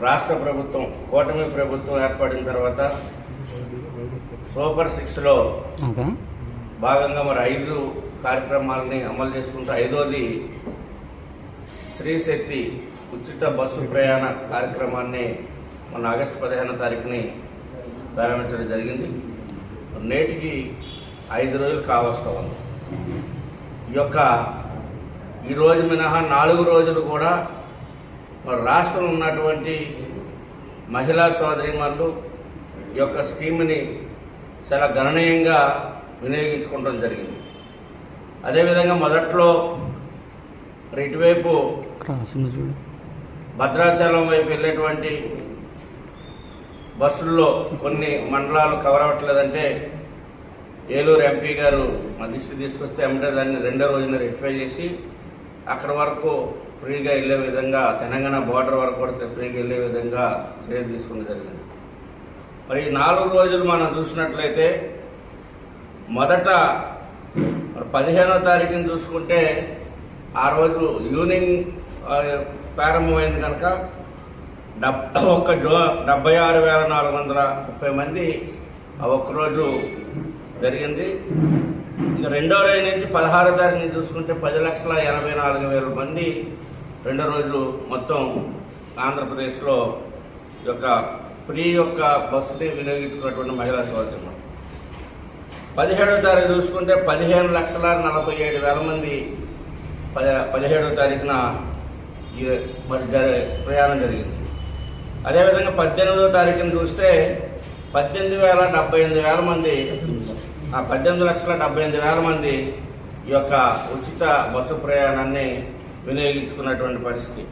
రాష్ట్ర ప్రభుత్వం కూటమి ప్రభుత్వం ఏర్పడిన తర్వాత సూపర్ సిక్స్లో భాగంగా మరి ఐదు కార్యక్రమాలని అమలు చేసుకుంటూ ఐదోది శ్రీ శక్తి ఉచిత బస్సు ప్రయాణ కార్యక్రమాన్ని మన ఆగస్టు పదిహేనో తారీఖుని ప్రారంభించడం జరిగింది. నేటికి ఐదు రోజులు కావస్తా ఉంది ఈ యొక్క ఈ రోజు మినహా నాలుగు రోజులు కూడా రాష్ట్రంలో ఉన్నటువంటి మహిళా సోదరిమణులు ఈ యొక్క స్కీమ్ని చాలా గణనీయంగా వినియోగించుకోవడం జరిగింది. అదేవిధంగా మొదట్లో ఇటువైపు భద్రాచలం వైపు వెళ్ళేటువంటి బస్సుల్లో కొన్ని మండలాలు కవర్ అవ్వట్లేదంటే ఏలూరు ఎంపీ గారు మా దృష్టి తీసుకొస్తే ఏమంటే దాన్ని రెండో రోజున రెక్టిఫై చేసి అక్కడ వరకు ఫ్రీగా వెళ్ళే విధంగా తెలంగాణ బోర్డర్ వరకు కూడా ఫ్రీగా వెళ్ళే విధంగా చర్య తీసుకుని జరిగింది. మరి నాలుగు రోజులు మనం చూసినట్లయితే మొదట పదిహేనో తారీఖుని చూసుకుంటే ఆ రోజు ఈవినింగ్ ప్రారంభమైంది కనుక డబ్ ఒక్క జో డెబ్బై ఆరు వేల నాలుగు వందల ముప్పై మంది ఒక్కరోజు జరిగింది. ఇక రెండో రోజు నుంచి పదహారో తారీఖు చూసుకుంటే పది లక్షల ఎనభై నాలుగు వేల మంది రెండో రోజు మొత్తం ఆంధ్రప్రదేశ్లో ఈ యొక్క ఫ్రీ యొక్క బస్సుని వినియోగించుకున్నటువంటి మహిళా సోదరులు. పదిహేడో తారీఖు చూసుకుంటే పదిహేను లక్షల నలభై ఏడు వేల మంది పద పదిహేడో తారీఖున ఈ మరి ప్రయాణం జరిగింది. అదేవిధంగా పద్దెనిమిదో తారీఖున చూస్తే పద్దెనిమిది వేల డెబ్బై ఎనిమిది వేల మంది ఆ పద్దెనిమిది లక్షల డెబ్బై ఎనిమిది వేల మంది ఈ యొక్క ఉచిత బస్సు ప్రయాణాన్ని వినియోగించుకున్నటువంటి పరిస్థితి.